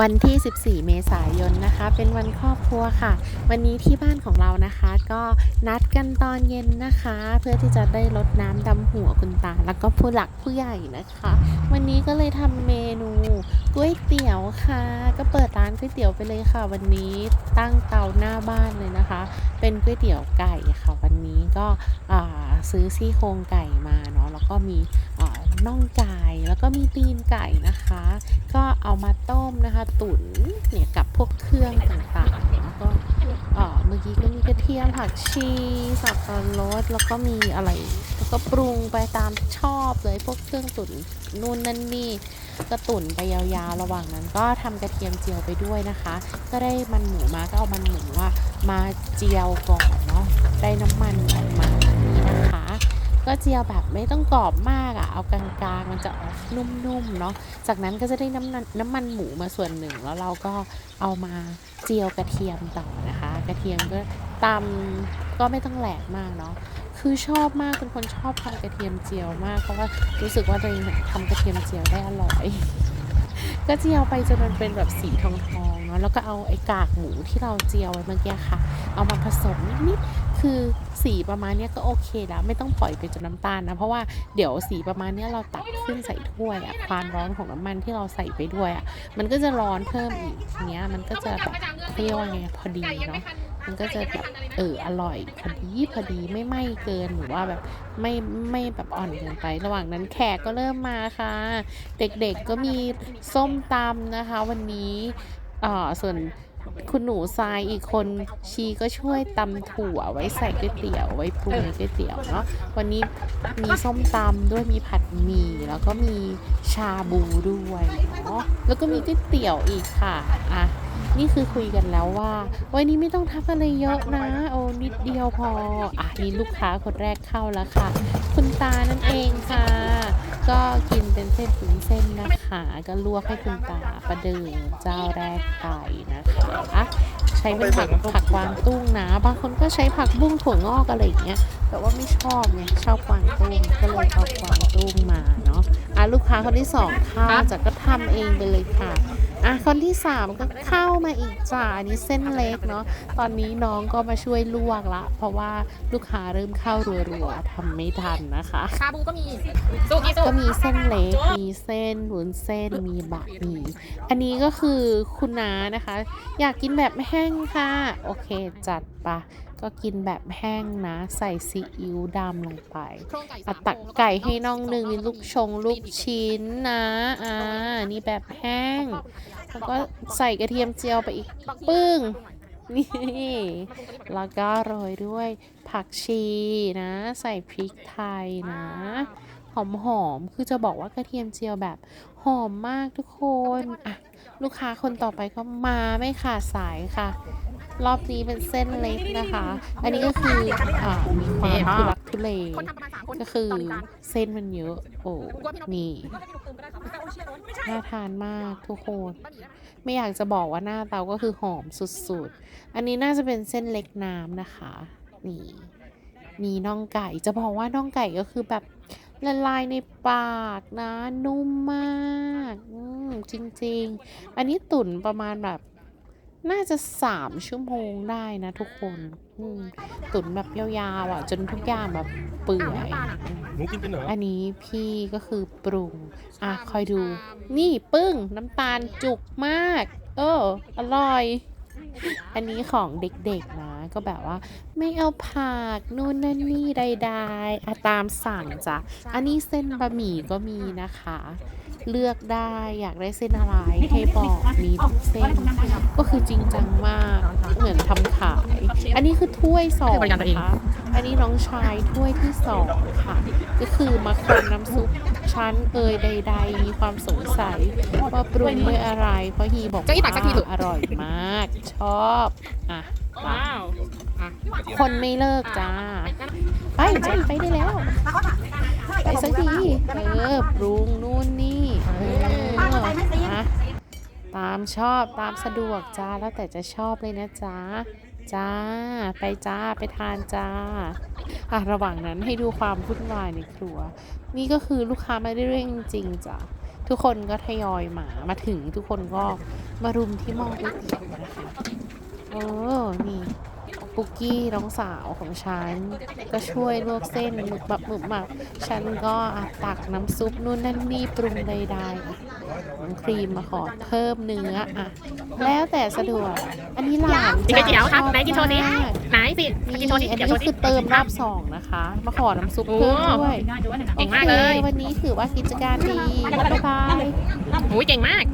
วันที่ 14 เมษายนนะคะ เป็นวันครอบครัวค่ะ วันนี้ที่บ้านของเรานะคะ ก็นัดกันตอนเย็นนะคะ เพื่อที่จะได้รดน้ำดำหัวคุณตา แล้วก็ผู้หลักผู้ใหญ่นะคะ วันนี้ก็เลยทำเมนูก๋วยเตี๋ยวค่ะ ก็เปิดร้านก๋วยเตี๋ยวไปเลยค่ะ วันนี้ตั้งเตาหน้าบ้านเลยนะคะ เป็นก๋วยเตี๋ยวไก่ค่ะ วันนี้ก็ซื้อซี่โครงไก่มาเนาะแล้วก็มี น่องไก่แล้วก็มีตีนไก่นะคะ ก็เอามาต้มนะคะ ตุ๋นเนี่ยกับพวกเครื่องต่างๆแล้วก็เมื่อกี้ก็มีกระเทียมผักชีสับปะรดแล้วก็มีอะไร แล้วก็ปรุงไปตามชอบเลยพวกเครื่องตุ๋นนู่นนั่นนี่ก็ตุ๋นไปยาวๆ ระหว่างนั้น ก็ทำกระเทียมเจียวไปด้วยนะคะ ก็ได้มันหมูมาก็เอามันหมูว่ามาเจียวก่อนเนาะได้น้ำมันออกมา ก็เจียวแบบไม่ต้องกรอบมากอะ่ะ เอากลางๆ มันจะออกนุ่มๆเนาะ จากนั้นก็จะได้น้ำนน้ำมันหมูมาส่วนหนึ่ง แล้วเราก็เอามาเจียวกระเทียมต่อนะคะ กระเทียมก็ตำก็ไม่ต้องแหลกมากเนาะ คือชอบมากเป็นคนชอบทำกระเทียมเจียวมาก เพราะว่ารู้สึกว่าตัวเองทำกระเทียมเจียวได้อร่อยก็เจียวไปจนมันเป็นแบบสีทองๆเนาะแล้วก็เอาไอ้กากหมูที่เราเจียวไว้เมื่อกี้ค่ะ เอามาผสมนิดๆ คือสีประมาณนี้ก็โอเคแล้วไม่ต้องปล่อยไปจนน้ำตาลนะเพราะว่าเดี๋ยวสีประมาณนี้เราตักขึ้นใส่ถ้วยอะความร้อนของน้ำมันที่เราใส่ไปด้วยอะมันก็จะร้อนเพิ่มอีกทีเนี้ยมันก็จะแบบเขาเรียวไงพอดีเนาะมันก็จะแบบเอออร่อยพอดีพอดีไม่ไหม้เกินหรือว่าแบบไม่ไม่แบบอ่อนเกินไป ระหว่างนั้นแขกก็เริ่มมาค่ะ เด็กๆก็มีส้มตำนะคะ วันนี้อ่อส่วน คุณหนูทรายอีกคนชีก็ช่วยตำถั่วไว้ใส่ก๋วยเตี๋ยวไว้ปรุงก๋วยเตี๋ยวเนาะวันนี้มีส้มตำด้วยมีผัดหมี่แล้วก็มีชาบูด้วยเนาะแล้วก็มีก๋วยเตี๋ยวอีกค่ะอะนี่คือคุยกันแล้วว่า วันนี้ไม่ต้องทักอะไรเยอะนะ โอ้นิดเดียวพอ อะนี่ลูกค้าคนแรกเข้าแล้วค่ะ คุณตานั่นเองค่ะ ก็กินเป็นเส้นถึงเส้นนะคะ ก็ลวกให้คุณตาประเดิมเจ้าแรกไปนะคะใช้เป็นผักผักกวางตุ้งนะบางคนก็ใช้ผักบุ้งถั่วงอกอะไรอย่างเงี้ยแต่ว่าไม่ชอบไงชอบกวางตุ้งก็เลยเอากวางตุ้งมาเนาะอะลูกค้าคนที่สองเข้าจากก็ทำเองไปเลยค่ะ อะคนที่สามก็เข้ามาอีกจ้าอันนี้เส้นเล็กเนาะตอนนี้น้องก็มาช่วยลวกละ เพราะว่าลูกค้าเริ่มเข้ารัวๆทำไม่ทันนะคะชาบูก็มีซูกิซูก็มีเส้นเล็กมีเส้นวุ้นเส้นมีบะหมี่อันนี้ก็คือคุณน้านะคะ อยากกินแบบแห้งค่ะ โอเคจัดปะ ก็กินแบบแห้งนะ ใส่ซีอิ๊วดำลงไปโครงไก่อะตักไก่ให้น้องหนึ่งมีลูกชงลูกชิ้นนะอ่านี่แบบแห้ง แล้วก็ใส่กระเทียมเจียวไปอีกปึ้งนี่แล้วก็โรยด้วยผักชีนะ ใส่พริกไทยนะหอมหอมๆคือจะบอกว่ากระเทียมเจียวแบบหอมมากทุกคนอะลูกค้าคนต่อไปก็มาไม่ขาดสายค่ะ รอบนี้เป็นเส้นเล็กนะคะ อันนี้ก็คืออ่ามีความทุลักทุเลก็คือเส้นมันเยอะ โอ้นี่น่าทานมากทุกคนไม่อยากจะบอกว่าหน้าเตาก็คือหอมสุดๆ อันนี้น่าจะเป็นเส้นเล็กน้ำนะคะ นี่มีน่องไก่จะบอกว่าน่องไก่ก็คือแบบละลายในปากนะ นุ่มมาก อืมจริง ๆ อันนี้ตุ๋นประมาณแบบ น่าจะสามชั่วโมงได้นะทุกคนอืมตุ๋นแบบยาวๆอะ จนทุกอย่างแบบเปื่อยอืมหนูกินเป็นเหรออันนี้พี่ก็คือปรุง อะคอยดู นี่ปึ้งน้ำตาลจุกมาก เออ อร่อย อันนี้ของเด็กๆนะ ก็แบบว่า ไม่เอาผักนู่นนั่นนี่ใดๆอะตามสั่งจ้ะ อันนี้เส้นบะหมี่ก็มีนะคะ เลือกได้อยากได้เส้นอะไรให้บอกมีทุกเส้น ก็คือจริงจังมากเหมือนทำขาย อันนี้คือถ้วยสองนะคะอันนี้น้องชายถ้วยที่สองค่ะ ก็คือมาคนน้ำซุปชั้นเอยใด ๆ มีความสงสัยว่าปรุงด้วยอะไร เพราะฮีบอกว่าอร่อยมาก ชอบอะว้าวคนไม่เลิกจ้า ไปไปไปได้แล้ว ไปสักทีเออปรุงนู่นนี่เออนะ ตามชอบตามสะดวกจ้าแล้วแต่จะชอบเลยนะจ้าจ้า ไปจ้าไปทานจ้าอะระหว่างนั้นให้ดูความวุ่นวายในครัว นี่ก็คือลูกค้ามาเรื่อยๆจริงๆจ้ะทุกคนก็ทยอยมามาถึงทุกคนก็มารุมที่หม้อก๋วยเตี๋ยวนะคะเออนี่ ปุกกี้น้องสาวของฉัน ก็ช่วยลวกเส้นหมึกบับหมึกหมัก ฉันก็อะตักน้ำซุปนู่นนั่นนี่ปรุงใดๆอะน้องครีมมาขอเพิ่มเนื้ออะแล้วแต่สะดวก อันนี้หลานกินก๋วยเตี๋ยวครับไหนกินโชว์สิมากไหนสินี่กินโชว์สิอันเดี๋ยวนี้โชว์สิคือเติมรอบสองนะคะ มาขอน้ำซุปเพิ่มด้วยเก่งมากเลยโอควันนี้ถือว่ากิจการดีบ๊ายบายโอ้ยเก่งมาก